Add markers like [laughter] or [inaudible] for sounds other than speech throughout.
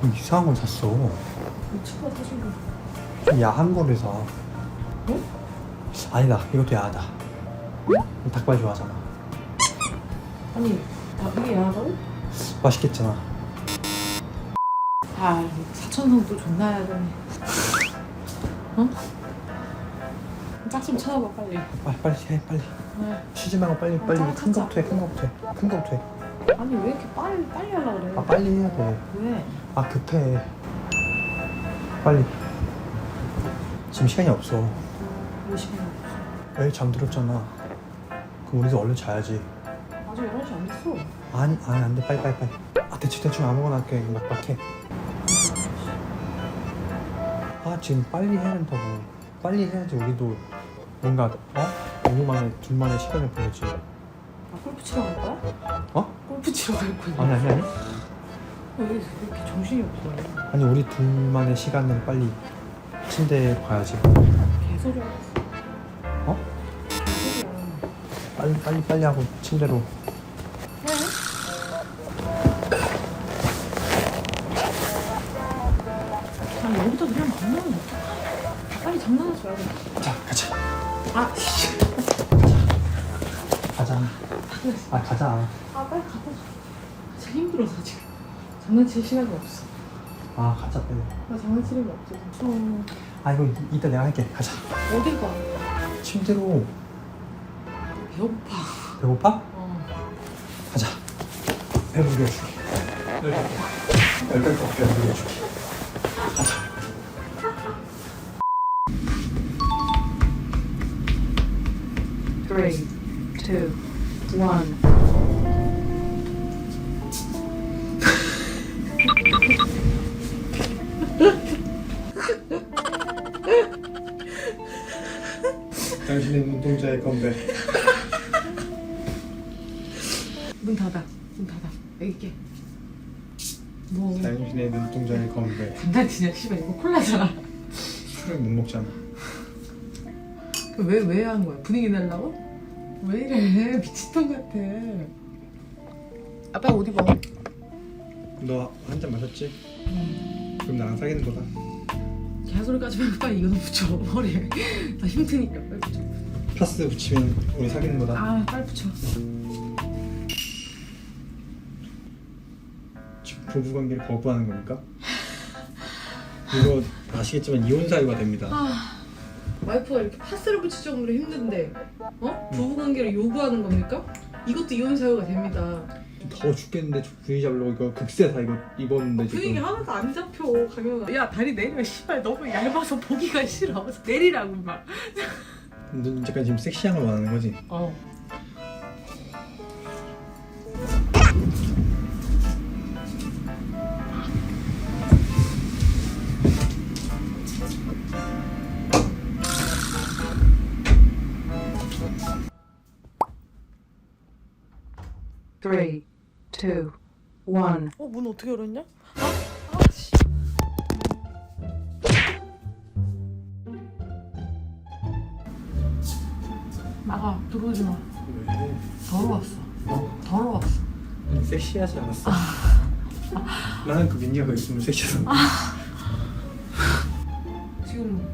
뭐 이상한 걸 샀어. 이 친구가 사준 거. 좀 야한 거를 사. 응? 아니다. 이것도 야하다. 닭발 좋아하잖아. 아니, 아, 이게 야하다고? 맛있겠잖아. 아, 사천성 또 존나 야하다니. 어? 짝좀 찾아봐, 빨리. 빨리 빨리 해 빨리. 네. 쉬지 말고 빨리 빨리 짜, 큰 짜, 거부터 해. 큰 거부터 해. 큰 거부터 해. 아니, 왜 이렇게 빨리, 빨리 하려고 그래? 아 빨리 해야 돼. 왜? 아 급해. 빨리. 지금 시간이 없어. 몇 시간 없어. 애 잠들었잖아. 그럼 우리도 얼른 자야지. 아직 11시 안 됐어. 아니 아니 안돼 빨리 빨리 빨리. 아 대충 대충 아무거나 할게 막막해. 아 지금 빨리 해야 된다고. 빨리 해야지 우리도 뭔가 어? 우리만의 둘만의 시간을 보내지. 아, 골프 치러 갈 거야? 어? 골프 치러 갈 거야. 아니 아니 아니. 왜 이렇게 정신이 없어? 아니 우리 둘만의 시간을 빨리 침대에 봐야지. 개소리야. 어? 개소리야. 빨리 빨리 빨리 하고 침대로. 왜? 아니, 여기다 그냥 만나면 어떡해? 빨리 장난하지 말고. 자 가자. 아, 씨. 가자. 아 가자. 아, 빨리 가자. 진짜 힘들어서 지금. 장난칠 시간이 없어. 아 가자 빨리. 나 장난칠 힘이 없어. 어, 아 이거 이따 내가 할게. 가자. 어디 가? 침대로 배고파. 배고파? 어. 가자. 열달 거 배부르게 해줄게. 가자. Three, two, one. 당신의 눈동자의 건배. 문 닫아. 문 닫아. 여기 있게. 뭐 당신의 눈동자의 건배. 장난치냐? 씨발 이거 콜라잖아. 술을 못 먹잖아. 왜 왜 한 거야? 분위기 내려고? 왜 이래? [laughs] 미친놈 같아. 아빠 옷 입어. 너 한 잔 마셨지? 그럼 나랑 사귀는 거다. 개소리까지 말고 빨리 이거 붙여 머리에. 나 힘드니까 빨리 붙여. 파스 붙이면 우리 사귀는 거다. 아 빨리 붙여. 지금 부부 관계를 거부하는 겁니까? 이거 아시겠지만 이혼 사유가 됩니다. 아 와이프가 이렇게 파스를 붙일 정도로 힘든데 어? 부부 관계를 요구하는 겁니까? 이것도 이혼 사유가 됩니다. 더워 죽겠는데 저 분위기 잡으려고 이거 극세사 이거 입었는데 분위기 지금. 하나도 안 잡혀 강현아. 야 다리 내려 씨발 너무 얇아서 보기가 싫어. 내리라고 막. 너 약간 지금 섹시한 걸 원하는 거지? 어. Three, two, one. 어, 문 어떻게 열었냐? 아, 아, 씨. 나가, 들어오지 마. 왜? 더러웠어. 어? 더러웠어. 섹시하지 않았어? [laughs] 나는 그 민기가 있으면 섹시하다. 지금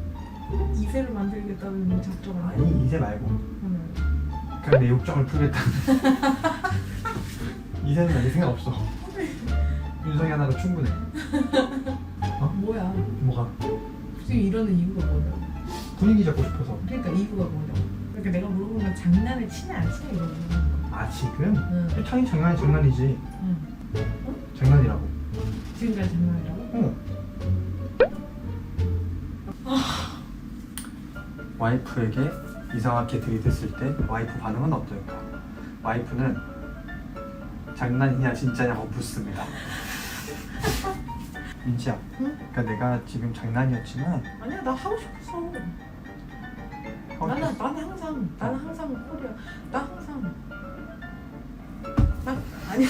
이세를 만들겠다는 작정을 해? 아니 이세 말고 응. 그냥 내 욕정을 풀겠다는. [laughs] 이세는 내 생각 없어. 윤성이 하나로 충분해. 뭐야? 뭐가 지금 이러는 이유가 뭐냐? 분위기 잡고 싶어서. 그러니까 이유가 뭐냐? 그러니까 내가 물어보는 건 장난을 치냐 안 치냐 이러는 거야. 아 지금? 응. 당연히 장난이 장난이지. 응. 장난이라고. 지금까지 장난이라고? 응. 와이프에게 이상하게 들이댔을 때 와이프 반응은 어떨까? 와이프는 장난이냐 진짜냐고 묻습니다. 민지야, 응? 그러니까 내가 지금 장난이었지만 아니야 나 하고 싶었어. 어, 나는 나는 항상 나는 항상 콜이야. 나 항상 나 아니